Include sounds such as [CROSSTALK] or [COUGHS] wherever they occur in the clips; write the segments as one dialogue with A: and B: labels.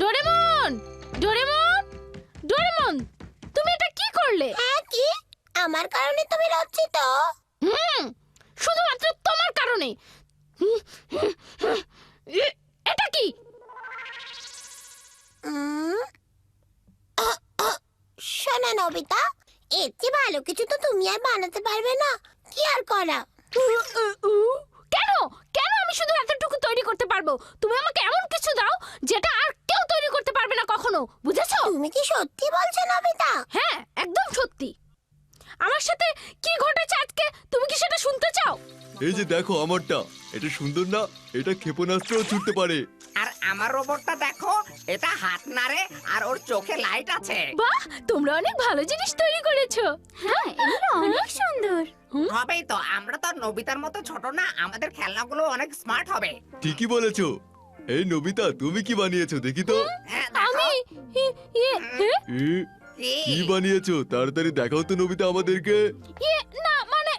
A: Doraemon! Doraemon! Doraemon তুমি এটা কি করলে?
B: হ্যাঁ কি? আমার কারণে তুমি লজ্জিত
A: হুম শুধুমাত্র তোমার কারণে। এটা কি?
B: শোনো নবিতা এর চেয়ে ভালো কিছু তো তুমি আর বানাতে পারবে না। কি আর করা?
A: কেন? কেন আমি শুধু এতটুকু তৈরি করতে পারব? তুমি আমাকে এমন কিছু দাও যেটা আর কেউ তৈরি করতে পারবে না কখনো বুঝেছ?
B: তুমি কি সত্যি বলছো নবিতা
A: হ্যাঁ একদম সত্যি। আমার সাথে কি ঘটেছে আজকে? তুমি কি সেটা শুনতে চাও?
C: এই যে দেখো আমারটা এটা সুন্দর না এটা ক্ষেপণাস্ত্রও ছুটতে পারে।
D: আমার রোবটটা দেখো এটা হাত নাড়ে আর ওর চোখে লাইট আছে।
A: বাহ তোমরা অনেক ভালো জিনিস তৈরি করেছ। হ্যাঁ এগুলো অনেক সুন্দর।
D: হবেই তো আমরা তো আর নবিতার মতো ছোট না আমাদের খেলনাগুলো অনেক স্মার্ট হবে।
C: ঠিকই বলেছ। এই নবিতা তুমি কি বানিয়েছো দেখি তো।
D: হ্যাঁ দেখো।
A: আমি? ই- ইয়ে এ?
C: এ,
D: কি?
C: বানিয়েছো? তাড়াতাড়ি দেখাও তো নবিতা আমাদেরকে।
A: ইয়ে না মানে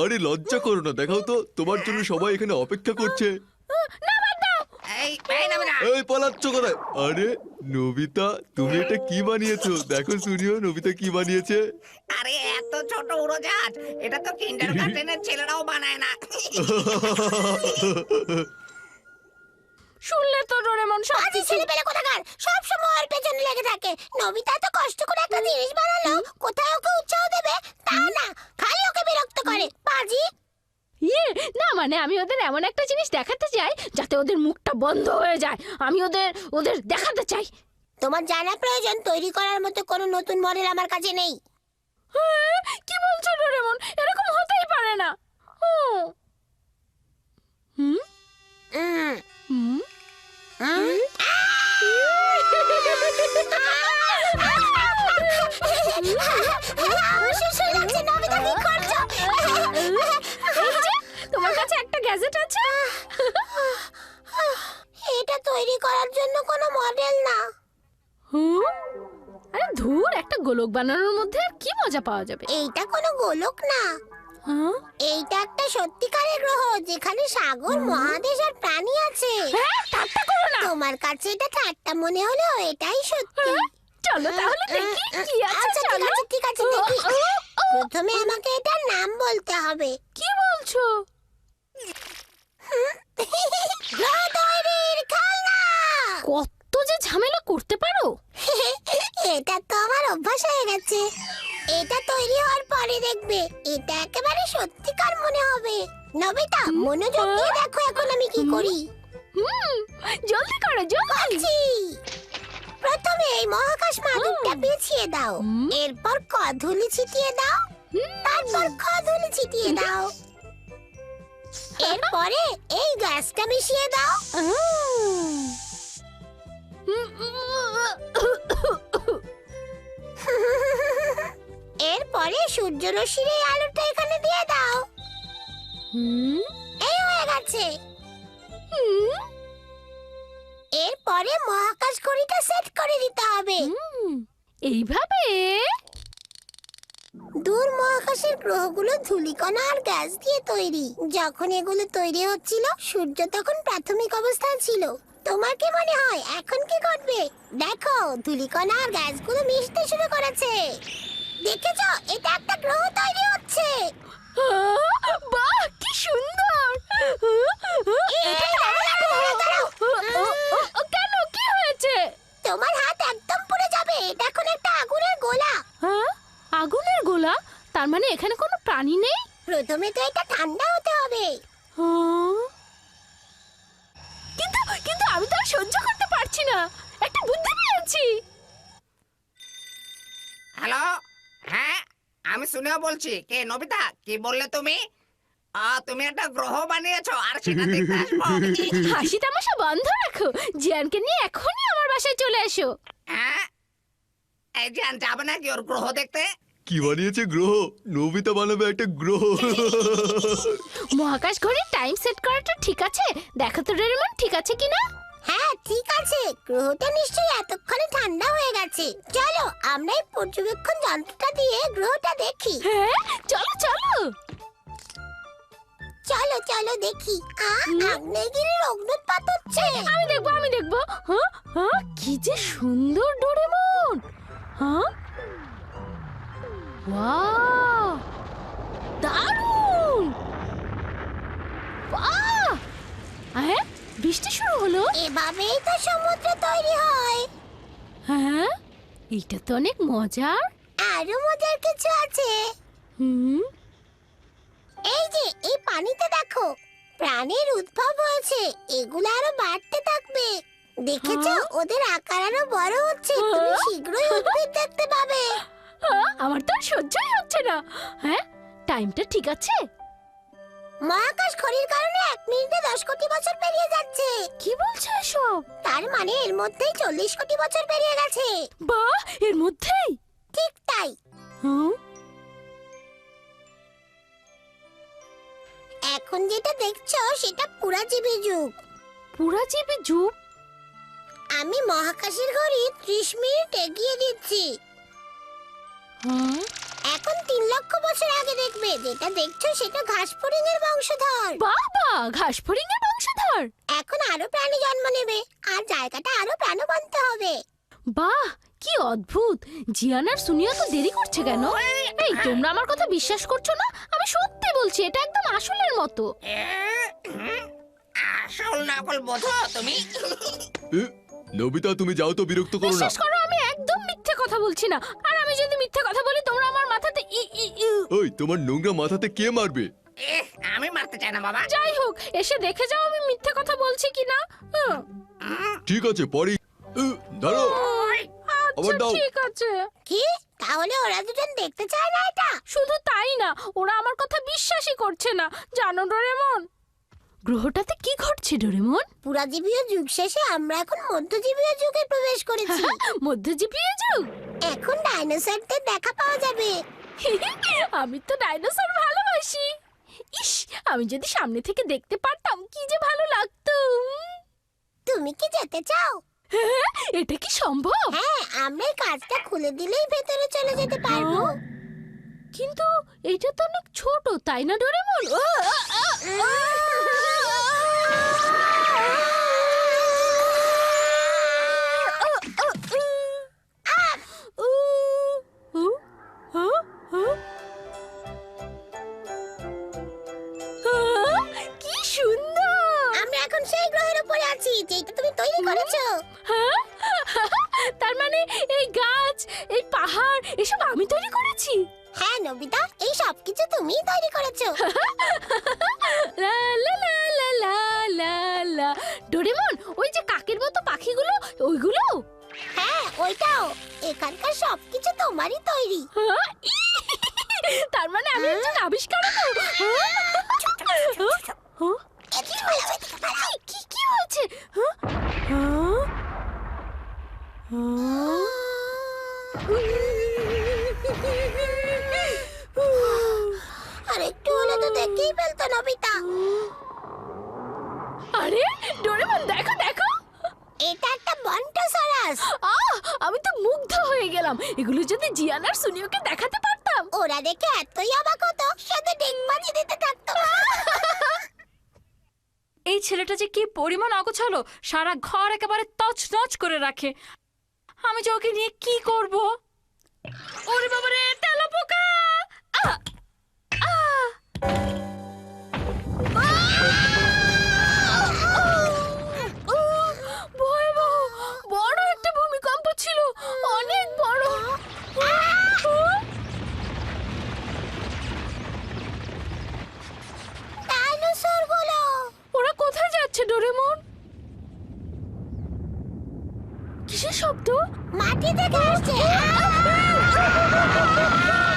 C: আরে লজ্জা করো না দেখাও তো। তোমার জন্য সবাই এখানে অপেক্ষা করছে।
A: না
D: না।
C: এই পালাচ্ছ কোথায়? আরে নবিতা তুমি এটা কি বানিয়েছো? দেখো শুনিও নবিতা কি বানিয়েছে।
D: আরে এত ছোট উড়োজাহাজ। এটা তো কিন্ডার গার্ডেনের [LAUGHS] ছেলেরাও বানায় না।
A: শুনলে তো ডোরেমন সব
B: আজ ছেলে পেলে কোথাকার? সব সময় ওর পেছনে লেগে থাকে। নবিতা তো কষ্ট করে একটা জিনিস বানালো কোথায় ওকে উৎসাহ দেবে? তা না খালি ওকে বিরক্ত করে। পাজি
A: ইয়ে না মানে আমি ওদের এমন একটা জিনিস দেখাতে চাই যাতে ওদের মুখটা বন্ধ হয়ে যায়। আমি ওদের ওদের দেখাতে চাই।
B: তোমার জানা প্রয়োজন তৈরি করার মতো কোনো নতুন মডেল আমার কাছে নেই।
A: হ্যাঁ, কি বলছো ডোরেমন? এরকম হতেই পারে না। হুম। হুম? গোলক বানানোর মধ্যে আর কি মজা পাওয়া যাবে?
B: এইটা কোনো গোলক না।
A: হ্যাঁ?
B: এইটা একটা সত্যিকারের গ্রহ যেখানে সাগর মহাদেশ আর প্রাণী আছে।
A: হ্যাঁ ঠাট্টা করো না।
B: তোমার কাছে এটা ঠাট্টা মনে হলেও এটাই সত্যি।
A: হ্যাঁ, চলো তাহলে দেখি কি আছে
B: আচ্ছা ঠিক
A: চলো।
B: আছে ঠিক আছে দেখি। প্রথমে আমাকে এটার নাম বলতে হবে।
A: কি বলছো?
B: গ্রহ তৈরির খেলনা!
A: কত যে ঝামেলা করতে পারো। [LAUGHS]
B: এটা তো আমার অভ্যাস হয়ে গেছে। এটা তৈরি হওয়ার পরে দেখবে এটা একেবারে সত্যিকার মনে হবে। নবিতা মনোযোগ দিয়ে দেখো এখন আমি কি করি।
A: হুম জলদি করো জলদি।
B: প্রথমে এই মহাকাশ মাদুরটা বিছিয়ে দাও। এরপর কধুলি ছিটিয়ে দাও। তারপর কধুলি ছিটিয়ে দাও। এরপরে এই গ্যাসটা মিশিয়ে দাও। [COUGHS] এরপরে সূর্য রশ্মির এই আলোটা এখানে দিয়ে দাও।
A: হুম,
B: এই হয়ে গেছে।
A: হুম,
B: এরপরে মহাকাশ ঘড়িটা সেট করে দিতে হবে।
A: এইভাবে?
B: দূর মহাকাশের গ্রহগুলো ধূলিকণা আর গ্যাস দিয়ে তৈরি। যখন এগুলো তৈরি হচ্ছিল সূর্য তখন প্রাথমিক অবস্থায় ছিল। তোমার কি মনে হয় এখন কি ঘটবে? দেখো ধূলিকণা আর গ্যাসগুলো মিশতে শুরু করেছে। দেখেছ? এটা একটা গ্রহ তৈরি হচ্ছে।
A: বাহ কি সুন্দর! কেন কি হয়েছে?
B: তোমার হাত একদম পুড়ে যাবে। এটা এখন একটা আগুনের গোলা।
A: হ্যাঁ? আগুনের গোলা? তার মানে এখানে কোনো প্রাণী নেই?
B: প্রথমে তো এটা ঠান্ডা হতে
A: পেয়েছি
D: হ্যালো? হ্যাঁ আমি শুনেও বলছি। কে নবিতা? কি বললে তুমি? তুমি একটা গ্রহ বানিয়েছো আর সেটা দেখতে আসব।
A: হাসি তামাশা বন্ধ রাখো। জিয়ানকে নিয়ে এখনই আমার বাসায় চলে এসো।
D: হ্যাঁ? এই যে যাবে নাকি ওর গ্রহ দেখতে?
C: কি বানিয়েছে গ্রহ? নবিতা বানাবে একটা গ্রহ।
A: মহাকাশ ঘড়ির টাইম সেট করাটা ঠিক আছে? দেখো তো ডোরেমন ঠিক আছে কিনা?
B: হ্যাঁ ঠিক আছে। গ্রহটা নিশ্চয়ই এতক্ষণে ঠান্ডা হয়ে গেছে। চলো আমরা এই পর্যবেক্ষণ যন্ত্রটা দিয়ে গ্রহটা দেখি।
A: হ্যাঁ চলো চলো।
B: চলো চলো দেখি। আগ্নেয়গিরির অগ্নুৎপাত হচ্ছে।
A: আমি দেখব আমি দেখব। হ্যাঁ হ্যাঁ কি যে সুন্দর ডোরেমন। হ্যাঁ ওয়াও দারুণ। বাহ! হ্যাঁ? বৃষ্টি শুরু হলো?
B: এভাবেই তো সমুদ্র তৈরি হয়।
A: হ্যাঁ এটা তো অনেক মজার।
B: আরও মজার কিছু আছে।
A: হুম।
B: এই যে এই পানিতে দেখো প্রাণের উদ্ভব হয়েছে এগুলো আরও বাড়তে থাকবে। দেখেছ
A: হ্যাঁ?
B: ওদের আকার আরও বড় হচ্ছে তুমি
A: হ্যাঁ?
B: শীঘ্রই উদ্ভিদ দেখতে পাবে।
A: আমার তো সহ্যই হচ্ছে না। হ্যাঁ টাইমটা ঠিক আছে?
B: মহাকাশ ঘড়ির কারণে এক মিনিটে দশ কোটি বছর পেরিয়ে যাচ্ছে।
A: কি বলছো এসব?
B: তার মানে এর মধ্যেই চল্লিশ কোটি বছর পেরিয়ে গেছে।
A: বাহ এর মধ্যেই?
B: ঠিক তাই।
A: হুম?
B: এখন যেটা দেখছ সেটা পুরাজীবী যুগ।
A: পুরা জীবে যুগ?
B: আমি মহাকাশের ঘড়ি ত্রিশ মিনিট এগিয়ে দিচ্ছি।
A: হুম?
B: বছর আগে দেখবে যেটা দেখছ সেটা ঘাস ফড়িং এর বংশধর।
A: বাহ বাহ ঘাস ফড়িং এর বংশধর?
B: এখন আরও প্রাণী জন্ম নেবে আর জায়গাটা আরও প্রাণবন্ত হবে।
A: বাহ কি অদ্ভুত! জিয়ান আর সুনিয়া তো দেরি করছে কেন? এই তোমরা আমার কথা বিশ্বাস করছ না? আমি সত্যি বলছি এটা একদম আসলের মতো।
D: আসল নকল বোঝো তুমি।
C: এ, নবিতা তুমি যাও তো বিরক্ত করো না।
A: বিশ্বাস করো আমি একদম কথা বলছি না। আর আমি যদি মিথ্যে কথা বলি তোমরা আমার মাথাতে ই ই ই।
C: ওই তোমার নোংরা মাথাতে কে মারবে?
D: এ, আমি মারতে চাই না বাবা।
A: যাই হোক এসে দেখে যাও আমি মিথ্যে কথা বলছি কিনা। হুম,
C: ঠিক আছে পরে এ, দাঁড়াও।
D: ওই,
C: আবার
A: আচ্ছা
C: দাও।
A: ঠিক আছে।
B: কি? তাহলে ওরা দুজন দেখতে চায় না এটা?
A: শুধু তাই না ওরা আমার কথা বিশ্বাসই করছে না। জানো ডোরেমন? গ্রহটাতে কি ঘটছে ডোরেমন?
B: পুরাজীবীয় যুগ শেষে আমরা এখন মধ্যজীবীয় যুগে প্রবেশ করেছি। [LAUGHS]
A: মধ্যজীবীয় যুগ?
B: এখন ডাইনোসরদের দেখা পাওয়া যাবে। [LAUGHS]
A: আমি তো ডাইনোসর ভালোবাসি। ইস আমি যদি সামনে থেকে দেখতে পারতাম কি যে ভালো লাগতো।
B: তুমি কি যেতে চাও?
A: হ্যাঁ, [LAUGHS] এটা কি সম্ভব?
B: হ্যাঁ আমরা এই কাজটা খুলে দিলেই ভেতরে চলে যেতে পারব।
A: কিন্তু এটা তো অনেক ছোট তাই না ডোরেমন?
B: সবকিছু তোমারই তৈরি
A: হ্যাঁ? তার মানে আমি একজন আবিষ্কারক হ্যাঁ? হ্যাঁ? কি কি হয়েছে হ্যাঁ? হ্যাঁ?
B: আর একটু হলে তো দেখেই ফেলতো নবিতা
A: আরে ডোরেমন দেখো দেখো
B: এটা একটা বন্টোসরাস।
A: আহ আমি তো মুগ্ধ হয়ে গেলাম। এগুলো যদি জিয়ান আর সুনিওকে দেখাতে পারতাম।
B: ওরা দেখে এতই অবাক হতো শুধু ডিগবাজি দিতে থাকতো।
E: এই ছেলেটা যে কি পরিমাণ অগোছালো সারা ঘর একেবারে তছনছ করে রাখে। আমি যে ওকে নিয়ে কি করব? ওরে বাবা রে তেলা
A: ডোরেমন? কিসের শব্দ?
B: মাটি থেকে আসছে [LAUGHS]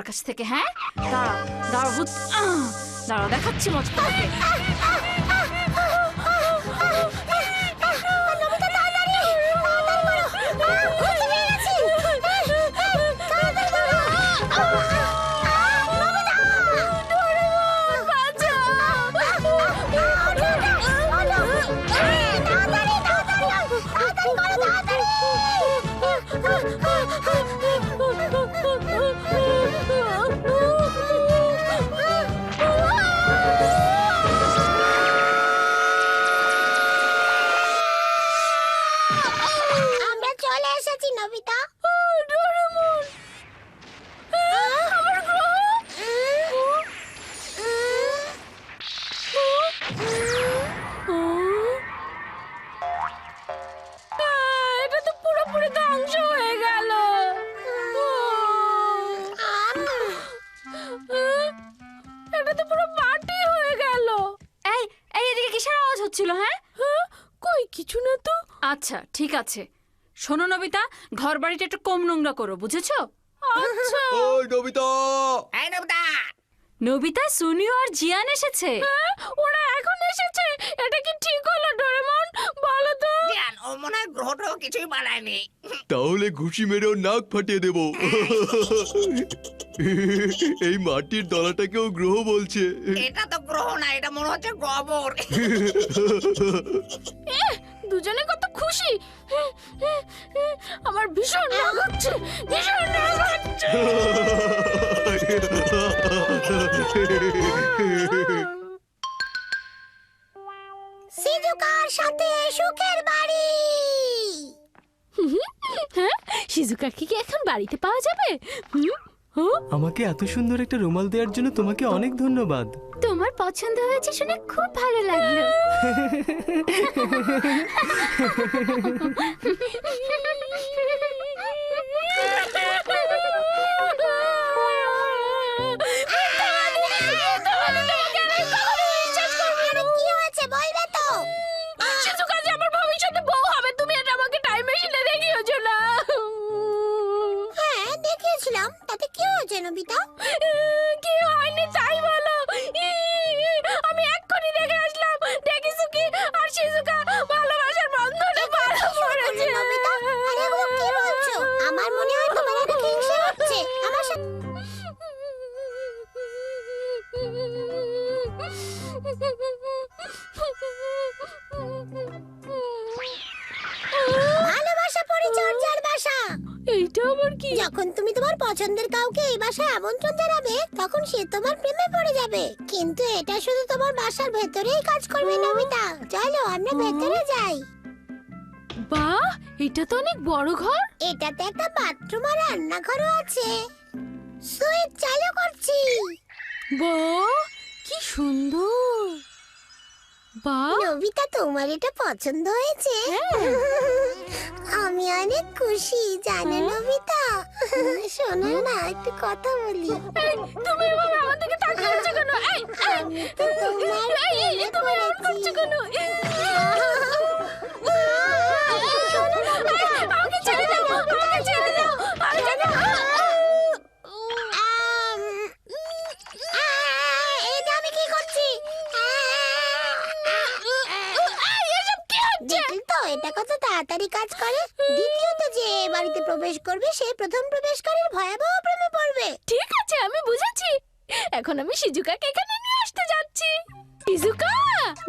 A: আমার
E: কাছ থেকে হ্যাঁ? দাঁড়াও দাঁড়াও দাঁড়াও দেখাচ্ছি মজা। আচ্ছা ঠিক আছে। শোনো নবিতা ঘর বাড়িটা একটু কম নোংরা করো বুঝেছ?
A: আচ্ছা।
C: ওই নবিতা!
D: এই নবিতা!
E: নবিতা সুনিও আর জিয়ান এসেছে।
A: হ্যাঁ, ওরা এখন এসেছে। এটা কি ঠিক হলো ডোরেমন? বলো তো।
D: জিয়ান ও মনে হয় গ্রহটাও কিছুই বানায়নি।
C: তাহলে ঘুষি মেরে ওর নাক ফাটিয়ে দেব। এই মাটির দলাটাকেও গ্রহ বলছে।
D: এটা তো গ্রহ না এটা মনে হচ্ছে গোবর।
A: দুজনে কত খুশি? আমার ভীষণ রাগ হচ্ছে ভীষণ রাগ হচ্ছে।
B: সিজুকার সাথে সুখের বাড়ি।
A: হ্যাঁ শিজুকাকে কি এখন বাড়িতে পাওয়া যাবে? হুম?
F: আমাকে এত সুন্দর একটা রুমাল দেওয়ার জন্য তোমাকে অনেক ধন্যবাদ।
A: তোমার পছন্দ হয়েছে শুনে খুব ভালো লাগল। [LAUGHS] [LAUGHS]
B: পছন্দের কাউকে এই বাসায় আমন্ত্রণ জানাবে তখন সে তোমার প্রেমে পড়ে যাবে। কিন্তু এটা শুধু তোমার বাসার ভেতরেই কাজ করবে নবিতা চলো আমরা ভেতরে যাই।
A: বাহ এটা তো অনেক বড় ঘর।
B: এটাতে একটা বাথরুম আর রান্নাঘরও আছে। সুইচ চালু করছি।
A: বাহ কি সুন্দর। বাহ।
B: নবিতা তোমার এটা পছন্দ হয়েছে। আমি অনেক খুশি জানো নবিতা শোনো না একটু কথা বলি।
A: তুমি এভাবে আমার দিকে তাকিয়ে আছো কেন?
B: আমি তোমার তো এটা কত তাড়াতাড়ি কাজ করে? প্রবেশ করবে সে প্রথম প্রবেশকারীর ভয়াবহ প্রেমে পড়বে।
A: ঠিক আছে আমি বুঝেছি। এখন আমি শিজুকাকে এখানে নিয়ে আসতে যাচ্ছি। শিজুকা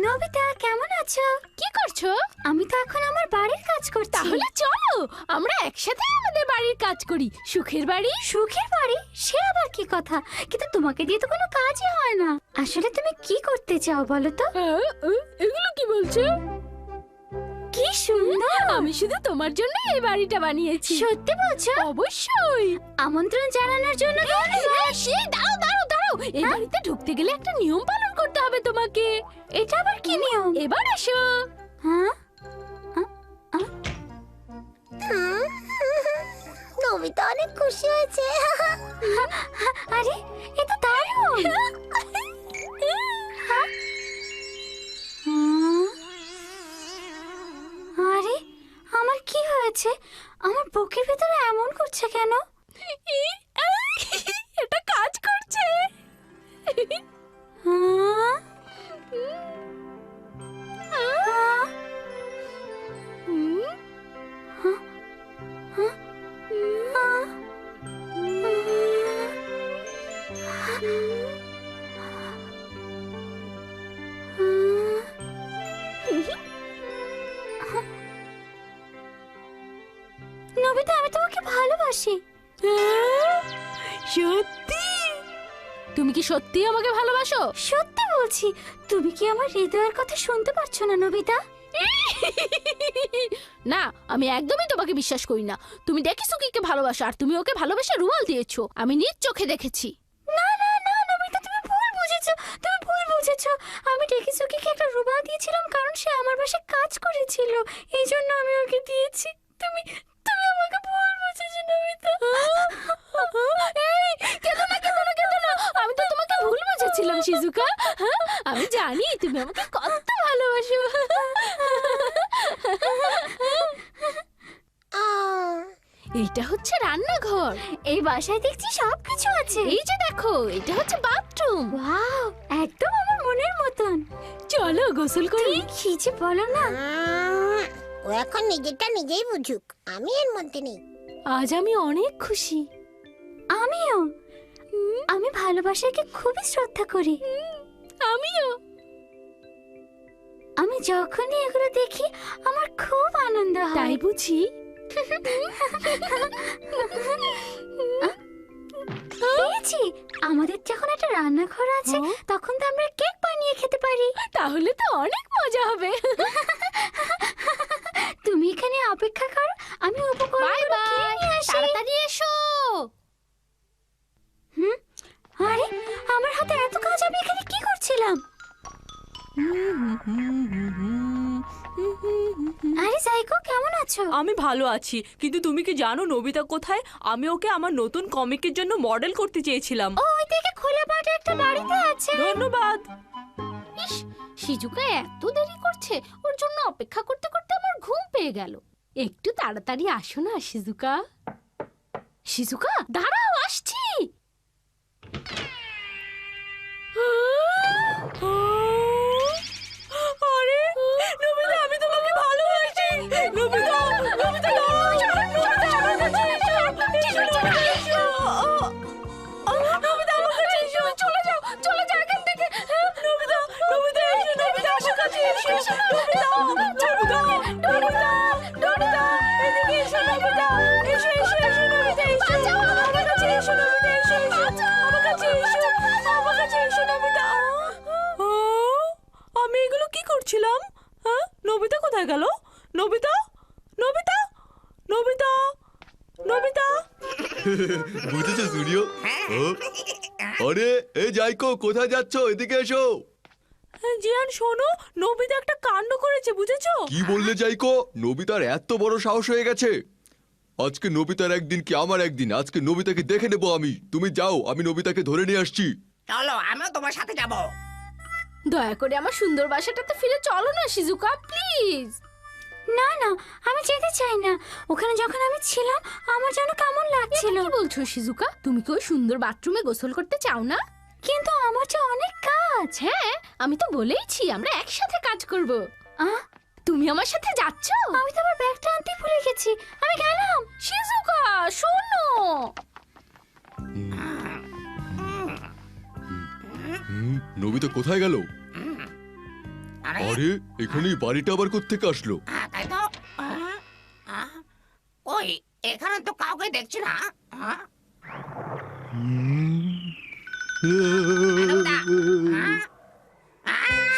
E: নবিতা কেমন আছো?
A: কি করছ?
E: আমি তো এখন আমার বাড়ির কাজ করছি।
A: তাহলে চলো আমরা একসাথে আমাদের বাড়ির কাজ করি। সুখের বাড়ি?
E: সুখের বাড়ি? সে আবার কি কথা? কিন্তু তোমাকে দিয়ে তো কোনো কাজই হয় না। আসলে তুমি কি করতে চাও বলো তো?
A: হ্যাঁ, এগুলো কি বলছো?
E: কি সুন্দর।
A: আমি শুধু তোমার জন্য এই বাড়িটা বানিয়েছি।
E: সত্যি বলছো?
A: অবশ্যই।
E: আমন্ত্রণ জানানোর জন্য
A: এই, সেই দাঁড়াও দাঁড়াও দাঁড়াও। এই বাড়িতে ঢুকতে গেলে একটা নিয়ম পালন করতে হবে তোমাকে।
E: এটা আবার কি নিয়ম?
A: এবার এসো।
E: হ্যাঁ?
B: নবিতা অনেক খুশি হয়েছে।
E: আরে এ তো দারুণ। নবিতা আমি তোমাকে ভালোবাসি।
A: সত্যি? তুমি কি সত্যি আমাকে ভালোবাসো?
E: সত্যি বলছি তুমি কি আমার হৃদয়ের কথা শুনতে পারছ না নবিতা?
A: না আমি একদমই তোমাকে বিশ্বাস করি না। তুমি দেখেছ কি ভালোবাসো আর তুমি ওকে ভালোবেসে রুমাল দিয়েছ। আমি নিজ চোখে দেখেছি।
E: না না না নবিতা তুমি ভুল বুঝেছ তুমি ভুল বুঝেছ। আমি দেখেছ ডেকিসুকিকে একটা রুমাল দিয়েছিলাম কারণ সে আমার বাসায় কাজ করেছিল। এই জন্য আমি ওকে দিয়েছি। তুমি আমাকে ভুল বুঝেছ নবিতা
A: এই কেঁদো না কেঁদো না কেঁদো না। আমি তো তোমাকে ভুল বুঝেছিলাম শিজুকা হ্যাঁ আমি জানি তুমি আমাকে কত ভালোবাসো।
B: আহ,
A: এইটা হচ্ছে রান্নাঘর।
E: এই বাসায় দেখছি সবকিছু আছে।
A: এই যে দেখো এটা হচ্ছে বাথরুম
E: ওয়াও একদম আমার মনের মতন।
A: চলো গোসল করি।
E: কি যে বলো না।
B: ও এখন নিজেরটা নিজেই বুঝুক। আমি এর মধ্যে নেই।
A: আজ আমি অনেক খুশি।
E: আমিও। আমি ভালোবাসাকে খুবই শ্রদ্ধা করি।
A: আমিও।
E: আমি যখনই এগুলো দেখি আমার খুব আনন্দ হয়।
A: তাই বুঝি?
E: পেয়েছি। আমাদের যখন একটা রান্নাঘর আছে। তখন তো আমরা কেক বানিয়ে খেতে পারি।
A: তাহলে তো অনেক মজা হবে। [LAUGHS]
E: তুমি এখানে অপেক্ষা করো আমি
A: বাই
E: উপকরণগুলো
A: বাই
E: কিনে নিয়ে আসি।
A: তাড়াতাড়ি এসো।
E: হুম? আরে আমার হাতে এত কাজ আমি এখানে কি করছিলাম? [LAUGHS] আরে সাইকো কেমন আছো?
G: আমি ভালো আছি কিন্তু তুমি কি জানো নবিতা কোথায়? আমি ওকে আমার নতুন কমিকের জন্য মডেল করতে চেয়েছিলাম।
E: ও ওই দিকে খোলা মাঠে একটা বাড়িতে আছে।
G: ধন্যবাদ।
A: ইস শিজুকা এত দেরি করছে ওর জন্য অপেক্ষা করতে করতে আমার ঘুম পেয়ে গেল। একটু তাড়াতাড়ি আসো না শিজুকা শিজুকা দাঁড়াও আসছি।
G: আরে আমার কাছে এসো আমার কাছে এসো নবিতা। আমি এগুলো কি করছিলাম? হ্যাঁ? নবিতা কোথায় গেল? নবিতা? নবিতা? নবিতা? নবিতা?
C: বুঝেছ সুনিও আরে এই যাইকো কোথায় যাচ্ছ? এদিকে এসো।
G: হ্যাঁ, জিয়ান শোনো নবিতা একটা কাণ্ড করেছে বুঝেছ?
C: কি বললে যাইকো? নবিতার এত বড় সাহস হয়ে গেছে। আজকে নবিতার একদিন কি আমার একদিন? আজকে নবিতাকে দেখে নেব আমি। তুমি যাও আমি নবিতাকে ধরে নিয়ে আসছি।
D: চলো আমিও তোমার সাথে যাব।
A: দয়া করে আমার সুন্দর বাসাটাতে ফিরে চলো না শিজুকা প্লিজ।
E: না না আমি যেতে চাই না। ওখানে যখন আমি ছিলাম আমার যেন কেমন লাগছিল।
A: কি বলছো শিজুকা? তুমি কি ওই সুন্দর বাথরুমে গোসল করতে চাও না?
E: কিন্তু আমার যে অনেক কাজ।
A: হ্যাঁ আমি তো বলেইছি আমরা একসাথে কাজ করব।
E: আহ,
A: তুমি আমার সাথে যাচ্ছ?
E: আমি তো আমার ব্যাগটা আনতে ভুলে গেছি। আমি গেলাম।
A: শিজুকা শোনো।
C: নবিতা কোথায় গেল?
D: আরে।
C: আরে এখানে বাড়িটা আবার কোত্থেকে আসলো?
D: তাই তো। ওই এখানে তো কাউকে দেখছি না। আহ,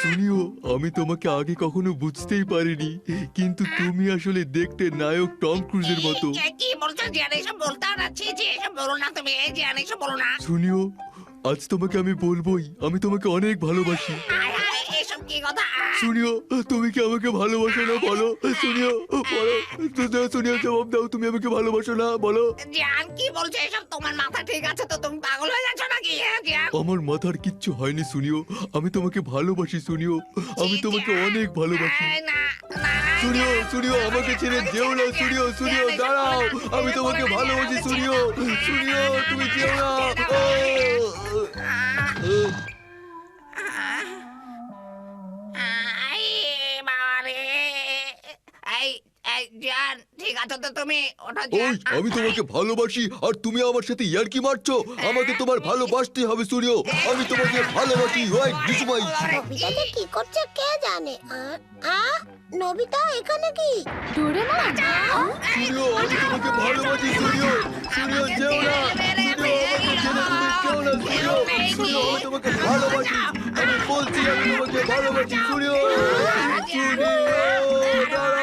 C: শুনিও আমি তোমাকে আগে কখনো বুঝতেই পারিনি কিন্তু তুমি আসলে দেখতে নায়ক টম ক্রুজের মতো।
D: সুনিও কি বলছো? জিয়ান এসব বলতে না ছি ছি এসব বলো না তুমি এই জিয়ান এসব বলো না।
C: শুনিও আজ তোমাকে আমি বলবোই আমি তোমাকে অনেক ভালোবাসি।
D: কি কথা?
C: শুনিও তুমি কি আমাকে ভালোবাসো না বলো? শুনিও বলো। শুনিও জবাব দাও তুমি আমাকে ভালোবাসো না বলো।
D: জিয়ান কি বলছো এসব? তোমার মাথা ঠিক আছে তো? তুমি পাগল হয়ে যাচ্ছ নাকি? হ্যাঁ,
C: আমার মাথার কিচ্ছু হয়নি শুনিও। আমি তোমাকে ভালোবাসি শুনিও। আমি তোমাকে অনেক ভালোবাসি।
D: শুনিও
C: সূর্য আমাকে ছেড়ে যেও না শুনিও শুনিও দাঁড়াও। আমি তোমাকে ভালোবাসি শুনিও শুনিও তুমি যেও না
D: এই এই জান ঠিক আছে তো তুমি? ওঠো
C: ওই আমি তোমাকে ভালোবাসি আর তুমি আমার সাথে ইয়ার্কি মারছো। আমাকে তোমার ভালোবাসতে হবে সূর্য। আমি তোমাকে ভালোবাসি ওই
B: কি? করছে কে জানে? আ- আ নবিতা এখানে কি?
A: ডোরেমন?
C: সূর্য আমি তোমাকে ভালোবাসি সূর্য। সূর্য যেও না। না তোমাকে ভালোবাসি। আমি বলছি আমি তোমাকে ভালোবাসি সূর্য। সূর্য দাঁড়াও।